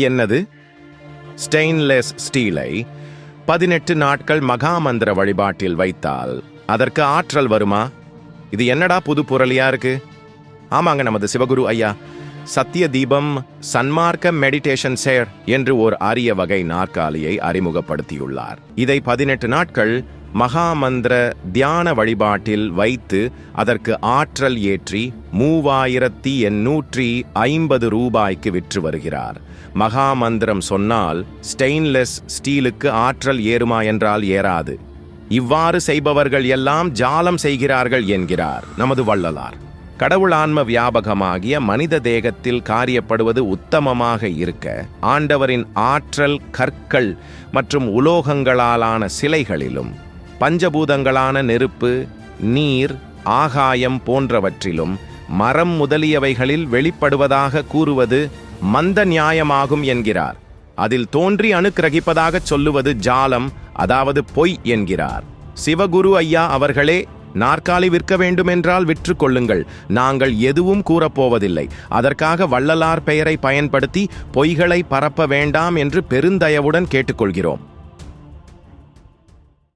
என்னது? ஸ்டெயின்லெஸ் ஸ்டீலை பதினெட்டு நாட்கள் மகாமந்திர வழிபாட்டில் வைத்தால் அதற்கு ஆற்றல் வருமா? இது என்னடா புது புரளியா இருக்கு? ஆமாங்க நமது சிவகுரு ஐயா. சத்திய தீபம் சன்மார்க்க மெடிடேஷன் சேர் என்று ஓர் அரிய வகை நாற்காலியை அறிமுகப்படுத்தியுள்ளார். இதை பதினெட்டு நாட்கள் மகாமந்திர தியான வழிபாட்டில் வைத்து அதற்கு ஆற்றல் ஏற்றி மூவாயிரத்தி எண்ணூற்றி ஐம்பது ரூபாய்க்கு விற்று வருகிறார். மகாமந்திரம் சொன்னால் ஸ்டெயின்லெஸ் ஸ்டீலுக்கு ஆற்றல் ஏறுமா என்றால் ஏறாது. இவ்வாறு செய்பவர்கள் எல்லாம் ஜாலம் செய்கிறார்கள் என்கிறார் நமது வள்ளலார். கடவுளான்ம வியாபகமாகிய மனித தேகத்தில் காரியப்படுவது உத்தமமாக இருக்க ஆண்டவரின் ஆற்றல் கற்கள் மற்றும் உலோகங்களாலான சிலைகளிலும் பஞ்சபூதங்களான நெருப்பு நீர் ஆகாயம் போன்றவற்றிலும் மரம் முதலியவைகளில் வெளிப்படுவதாக கூறுவது மந்த நியாயமாகும் என்கிறார். அதில் தோன்றி அணுக்கிரகிப்பதாகச் சொல்லுவது ஜாலம் அதாவது பொய் என்கிறார். சிவகுரு ஐயா அவர்களே நாற்காலி விற்க வேண்டுமென்றால் விற்றுக்கொள்ளுங்கள் நாங்கள் எதுவும் கூறப்போவதில்லை அதற்காக வள்ளலார் பெயரை பயன்படுத்தி பொய்களை பரப்ப வேண்டாம் என்று பெருந்தயவுடன் கேட்டுக்கொள்கிறோம்.